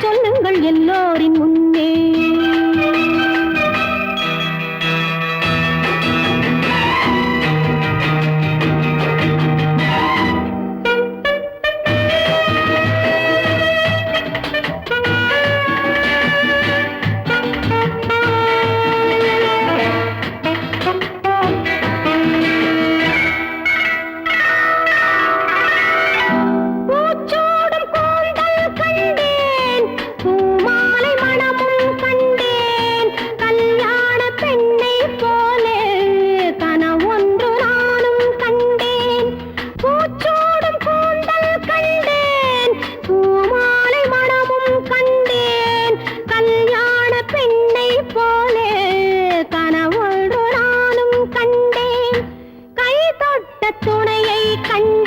சொல்லுங்கள் எல்லோரின் முன் துணையை கண்டு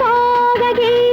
போடும்